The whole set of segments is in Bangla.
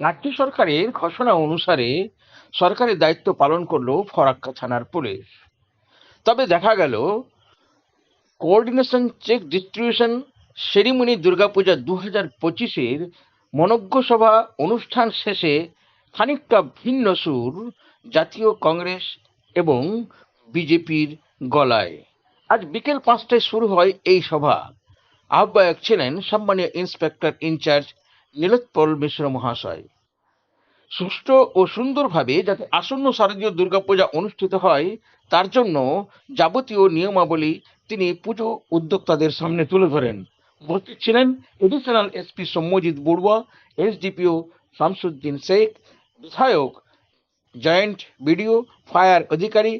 রাজ্য সরকারের ঘোষণা অনুসারে সরকারের দায়িত্ব পালন করল ফরাক্কা থানার পুলিশ। তবে দেখা গেল coordination check distribution ceremony Durga Puja দু হাজার পঁচিশের মনজ্ঞ সভা অনুষ্ঠান শেষে খানিকটা ভিন্ন সুর জাতীয় কংগ্রেস এবং বিজেপির গলায়। আজ বিকেল পাঁচটায় শুরু হয় এই সভা। আহ্বায়ক ছিলেন সম্মানীয় ইন্সপেক্টর ইনচার্জ নীলোৎপল মিশ্র মহাশয়। সুষ্ঠু ও সুন্দরভাবে যাতে আসন্ন শারদীয় দুর্গাপূজা অনুষ্ঠিত হয়, তার জন্য যাবতীয় নিয়মাবলী তিনি পুজো উদ্যোক্তাদের সামনে তুলে ধরেন। উপস্থিত ছিলেন additional SP Soumyajit Barua SDPO Shamsuddin Sheikh, বিধায়ক, জয়েন্ট বিডিও, ফায়ার অধিকারী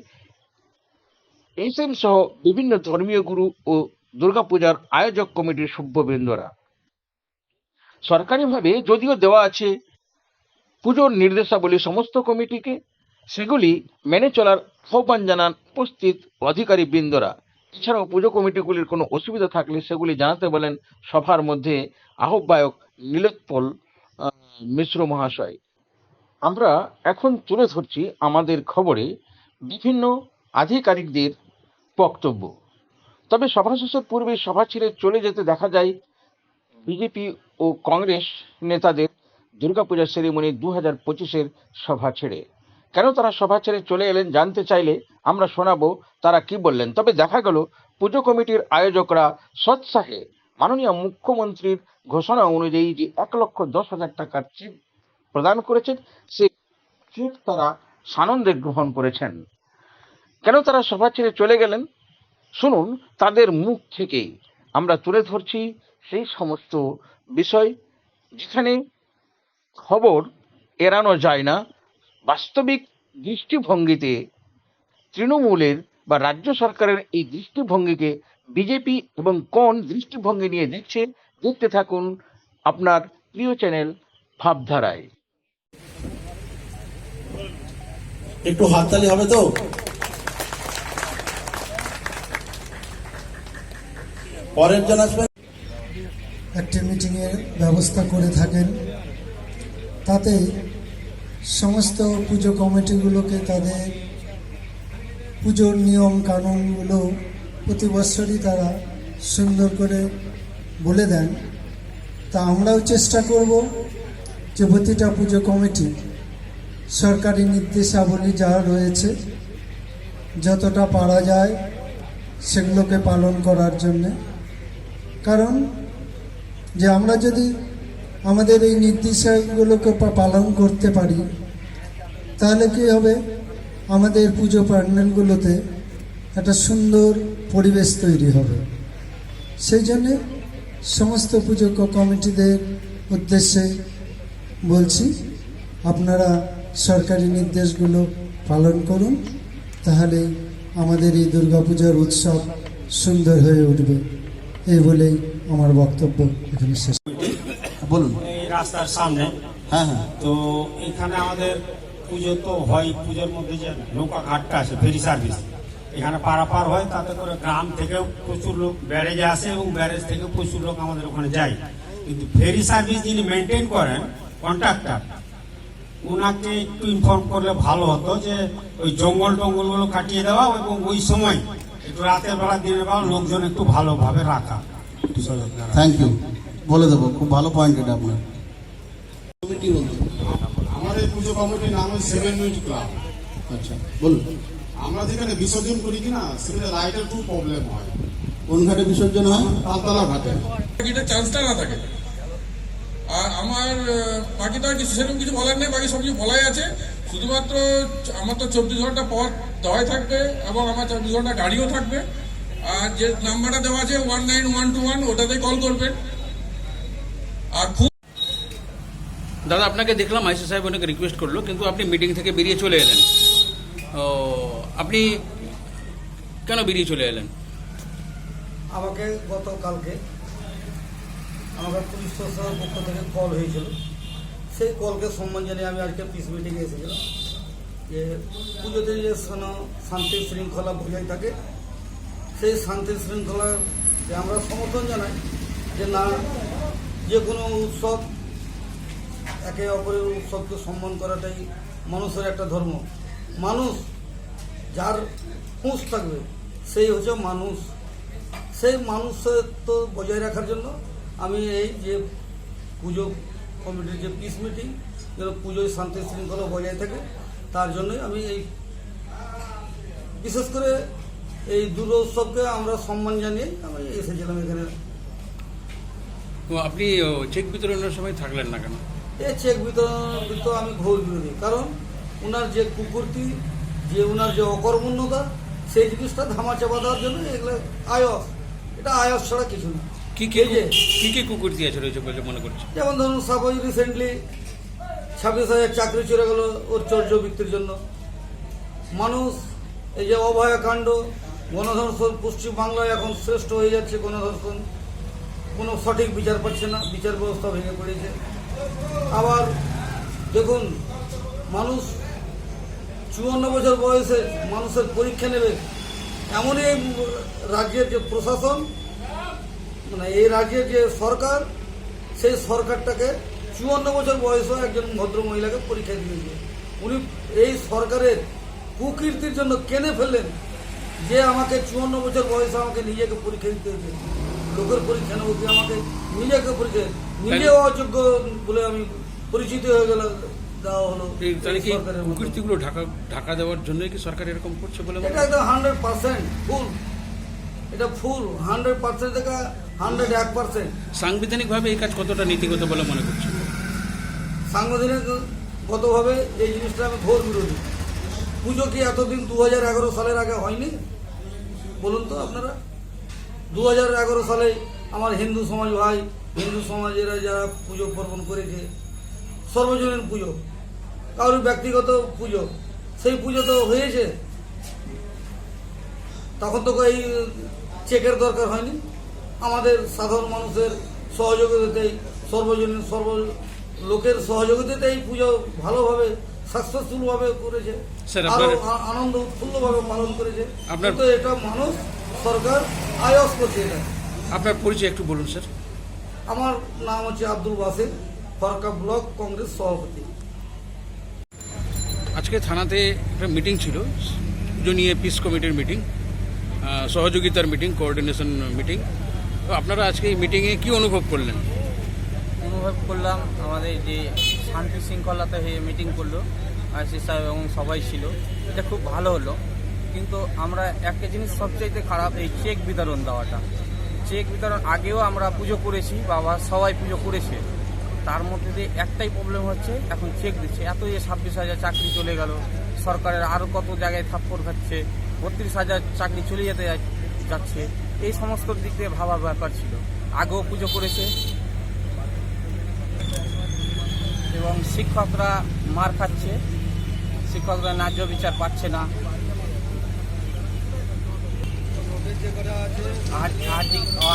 এসএম সহ বিভিন্ন ধর্মীয় গুরু ও দুর্গাপূজার আয়োজক কমিটির সভ্যবৃন্দরা। সরকারিভাবে যদিও দেওয়া আছে পুজোর নির্দেশাবলী সমস্ত কমিটিকে, সেগুলি মেনে চলার আহ্বান জানান উপস্থিত অধিকারী বৃন্দরা এছাড়াও পুজো কমিটিগুলির কোনো অসুবিধা থাকলে সেগুলি জানাতে বলেন সভার মধ্যে আহ্বায়ক নীলোৎপল মিশ্র মহাশয়। আমরা এখন তুলে ধরছি আমাদের খবরে বিভিন্ন আধিকারিকদের বক্তব্য। তবে সভা শেষের পূর্বে সভা ছেড়ে চলে যেতে দেখা যায় বিজেপি ও কংগ্রেস নেতাদের দুর্গাপূজা সেরিমনি দু হাজার পঁচিশের সভা ছেড়ে। কেন তারা সভা ছেড়ে চলে এলেন জানতে চাইলে আমরা শোনাবো তারা কি বললেন। তবে দেখা গেল, পুজো কমিটির আয়োজকরা সৎসাহে মাননীয় মুখ্যমন্ত্রীর ঘোষণা অনুযায়ী যে এক লক্ষ দশ হাজার টাকার চেক প্রদান করেছেন সে চেক তারা সানন্দে গ্রহণ করেছেন। কেন তারা সভা ছেড়ে চলে গেলেন? শুনুন, তাদের মুখ থেকেই। আমরা তুলে ধরছি সেই সমস্ত বিষয় যেখানে খবর এড়ানো যায় না, বাস্তবিক দৃষ্টিভঙ্গিতে তৃণমূলের বা রাজ্য সরকারের এই দৃষ্টিভঙ্গিকে বিজেপি এবং কোন দৃষ্টিভঙ্গি নিয়ে দেখছে, দেখতে থাকুন আপনার প্রিয় চ্যানেল ভাবধারায়। একটু হাততালি হবে তো? পরের জন আসবেন একটি মিটিংয়ের ব্যবস্থা করে থাকেন। তাতে সমস্ত পুজো কমিটিগুলোকে তাদের পুজোর নিয়ম কানুনগুলো প্রতি বছরই তারা সুন্দর করে বলে দেন। তা আমরাও চেষ্টা করব যে প্রতিটা পুজো কমিটি সরকারি নির্দেশাবলী যা রয়েছে, যতটা পারা যায় সেগুলোকে পালন করার জন্যে। কারণ যে আমরা যদি আমাদের এই নির্দেশাগুলোকে পালন করতে পারি, তাহলে কি হবে? আমাদের পুজো প্যান্ডেলগুলোতে একটা সুন্দর পরিবেশ তৈরি হবে। সেই জন্যে সমস্ত পুজো কমিটিদের উদ্দেশ্যে বলছি, আপনারা সরকারি নির্দেশগুলো পালন করুন, তাহলে আমাদের এই দুর্গাপূজার উৎসব সুন্দর হয়ে উঠবে। এই বলেই আমার বক্তব্য এখানে শেষ। বলুন। এই রাস্তার সামনে। হ্যাঁ হ্যাঁ। তো এখানে আমাদের পুজো তো হয় পুজোর মধ্যে যে নৌকা ঘাটটা আছে ফেরি সার্ভিস এখানে পারাপার হয় তাতে করে গ্রাম থেকেও প্রচুর লোক ব্যারেজে আসে এবং ব্যারেজ থেকে প্রচুর লোক আমাদের ওখানে যায়। কিন্তু ফেরি সার্ভিস যিনি মেনটেন করেন কন্ট্রাক্টর ওনাকে একটু ইনফর্ম করলে ভালো হতো যে ওই জঙ্গল টঙ্গলগুলো কাটিয়ে দেওয়া এবং ওই সময় একটু রাতের বেলা দিনের বেলা লোকজন একটু ভালোভাবে রাখা। থ্যাংক ইউ বলে দেবো খুব ভালো পয়েন্ট এটা আপনার। কমিটি বলতে আমার এই পুজো কমিটির নাম হচ্ছে সেভেন মিনিট ক্লাব আচ্ছা বলুন। আমরা যেখানে বিসর্জন করি কিনা সেখানে লাইটের খুব প্রবলেম হয়। কোন ঘাটে বিসর্জন হয়? তালতলা ঘাটে। বাকিটা চান্সটা না থাকে। আর আমার বাকিটা কিছু সেরকম কিছু বলার নেই বাকি সব কিছু বলাই আছে। শুধুমাত্র আমার তো চব্বিশ ঘণ্টা পথ দেওয়াই থাকবে এবং আমার চব্বিশ ঘণ্টা গাড়িও থাকবে। আর যে নাম্বারটা দেওয়া আছে one nine one two one ওটাতে কল করবেন। আর খুব দাদা আপনাকে দেখলাম আইসি সাহেব অনেক রিকোয়েস্ট করল কিন্তু আপনি মিটিং থেকে বেরিয়ে চলে এলেন। ও আপনি কেন বেরিয়ে চলে এলেন? আমাকে গতকালকে আমাকে পুলিশ প্রশাসনের পক্ষ থেকে কল হয়েছিল। সেই কলকে সম্মান জানিয়ে আমি আজকে পিস মিটিংয়ে এসেছিলাম। যে পুজোতে যে শান- শান্তি শৃঙ্খলা বজায় থাকে সেই শান্তি শৃঙ্খলা আমরা সমর্থন জানাই, যে না, যে কোনো উৎসব একে অপরের উৎসবকে সম্মান করাটাই মানুষের একটা ধর্ম। মানুষ যার হুঁশ থাকবে, সেই হচ্ছে মানুষ। সেই মানুষের তো বজায় রাখার জন্য আমি এই যে পুজো কমিটির যে পিস মিটিং যেন পুজোয় শান্তি শৃঙ্খলা বজায় থাকে, তার জন্যই আমি এই বিশেষ করে এই দুর্গা উৎসবকে আমরা সম্মান জানিয়ে আমি এসেছিলাম এখানে। আপনি চেক বিতরণের সময় থাকলেন না কেন? এই চেক বিতরণ তো আমি ঘোর বিরোধী। কারণ ওনার যে কুকুরটি যে ওনার যে অকর্মণ্যতা সেই জিনিসটা ধামা চাপা দেওয়ার জন্য এগুলো আয়স। এটা আয়স ছাড়া কিছু না। কি কি যে কি কি কুকুর দিয়েছে রয়েছে বলে মনে করছে যেমন ধরুন সাপোজ রিসেন্টলি ছাব্বিশ হাজার চাকরি চলে গেল ওর চর্য বৃত্তির জন্য। মানুষ এই যে অভয়াকাণ্ড গণধর্ষণ পশ্চিমবাংলায় এখন শ্রেষ্ঠ হয়ে যাচ্ছে গণধর্ষণ। কোনো সঠিক বিচার পাচ্ছে না, বিচার ব্যবস্থা ভেঙে পড়েছে। আবার দেখুন, মানুষ চুয়ান্ন বছর বয়সে মানুষের পরীক্ষা নেবে। এমনই এই রাজ্যের যে প্রশাসন মানে এই রাজ্যের যে সরকার, সেই সরকারটাকে চুয়ান্ন বছর বয়সেও একজন ভদ্র মহিলাকে পরীক্ষা দিয়েছে। উনি এই সরকারের কুকীর্তির জন্য কেনে ফেললেন? যে আমাকে চুয়ান্ন বছর বয়সে আমাকে নিজেকে পরীক্ষা দিতে হয়েছে। লোকের পরীক্ষা নেব কি আমাকে নিজেকে পরীক্ষা নিজে অযোগ্য বলে আমি পরিচিত হয়ে গেল দেওয়া হলো এই তাহলে কি সরকারের কুকীর্তিগুলো ঢাকা ঢাকা দেওয়ার জন্যই কি সরকার এরকম করছে বলে এটা একদম হান্ড্রেড পার্সেন্ট ফুল এটা ফুল হান্ড্রেড পার্সেন্ট থেকে হান্ড্রেড এক পার্সেন্ট সাংবিধানিকভাবে এই কাজ কতটা নীতিগত বলে মনে করছে? সাংবিধানিকগতভাবে এই জিনিসটা আমি ঘোর বিরোধী। পুজো কি এতদিন দু হাজার এগারো সালের আগে হয়নি? বলুন তো আপনারা। দু হাজার এগারো সালে আমার হিন্দু সমাজ ভাই, হিন্দু সমাজেরা যারা পুজো পার্বণ করেছে, সর্বজনীন পুজো, কারোর ব্যক্তিগত পুজো, সেই পুজো তো হয়েছে। তখন তো এই চেকের দরকার হয়নি। আমাদের সাধারণ মানুষের সহযোগিতাতেই, সর্বজনীন, সর্ব লোকের সহযোগিতাতে এই পুজো ভালোভাবে সাকসেসফুলভাবে করেছে স্যার, আরও আপনার- আ- আনন্দ উৎফুল্লভাবে পালন করেছে। আপনার- কিন্তু এটা মানুষ সরকার আয়স করছে এটা। আপনার পরিচয় একটু বলুন স্যার। আমার নাম হচ্ছে আব্দুল বাসির ফরকা ব্লক কংগ্রেস সভাপতি। আজকে থানাতে একটা মিটিং ছিল পুজো নিয়ে পিস কমিটির মিটিং সহযোগিতার মিটিং কোঅর্ডিনেশন মিটিং। তো আপনারা আজকে এই মিটিংয়ে কি অনুভব করলেন? অনুভব করলাম আমাদের যে শান্তি শৃঙ্খলাতে হয়ে মিটিং করল, আইসি সাহেব এবং সবাই ছিল। এটা খুব ভালো হলো। কিন্তু আমরা একটা জিনিস সবচাইতে খারাপ, এই চেক বিতরণ দেওয়াটা। চেক বিতরণ আগেও আমরা পুজো করেছি, বাবা সবাই পুজো করেছে। তার মধ্যে দিয়ে একটাই প্রবলেম হচ্ছে, এখন চেক দিচ্ছে। এত যে ছাব্বিশ হাজার চাকরি চলে গেল, সরকারের আরও কত জায়গায় থাপ্পড় খাচ্ছে, বত্রিশ হাজার চাকরি চলে যেতে যাচ্ছে। এই সমস্ত দিক দিয়ে ভাবার ব্যাপার ছিল। আগেও পুজো করেছে এবং শিক্ষকরা মার খাচ্ছে। শিক্ষকরা ন্যায্য বিচার পাচ্ছে না।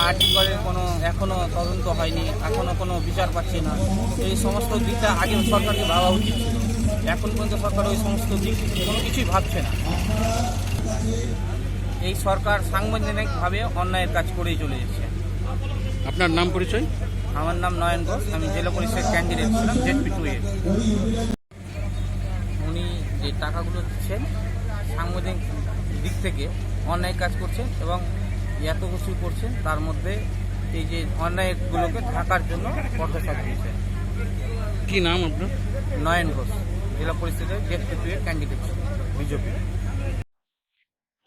আর্টিকেলের কোনো এখনও তদন্ত হয়নি। এখনও কোনো বিচার পাচ্ছে না। এই সমস্ত দিকটা আগে সরকারকে ভাবা উচিত এখন পর্যন্ত সরকার ওই সমস্ত দিক কোনো কিছুই ভাবছে না। এই সরকার সাংবিধানিকভাবে অন্যায়ের কাজ করেই চলে যাচ্ছে। আপনার নাম পরিচয়? আমার নাম নয়ন ঘোষ আমি জেলা পরিষদ ক্যান্ডিডেট ছিলাম জেডপি টু এর উনি যে টাকাগুলো দিচ্ছেন সাংবিধানিক দিক থেকে অন্যায় কাজ করছেন এবং এত কিছু করছেন তার মধ্যে এই যে অন্যায়গুলোকে ঢাকার জন্য পদক্ষেপ দিয়েছেন। কি নাম আপনার? নয়ন ঘোষ জেলা পরিষদের জেডপি টু এর ক্যান্ডিডেট বিজেপি।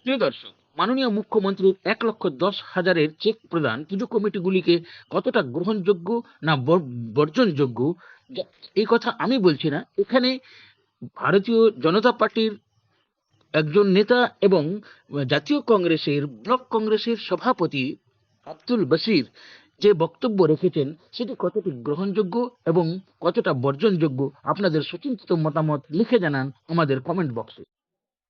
প্রিয় দর্শক মাননীয় মুখ্যমন্ত্রীর এক লক্ষ দশ হাজারের চেক প্রদান পুজো কমিটিগুলিকে কতটা গ্রহণযোগ্য না বর্জনযোগ্য? এই কথা আমি বলছি না। এখানে ভারতীয় জনতা পার্টির একজন নেতা এবং জাতীয় কংগ্রেসের, ব্লক কংগ্রেসের সভাপতি আব্দুল বসির যে বক্তব্য রেখেছেন, সেটি কতটি গ্রহণযোগ্য এবং কতটা বর্জনযোগ্য? আপনাদের সুচিন্তিত মতামত লিখে জানান আমাদের কমেন্ট বক্সে।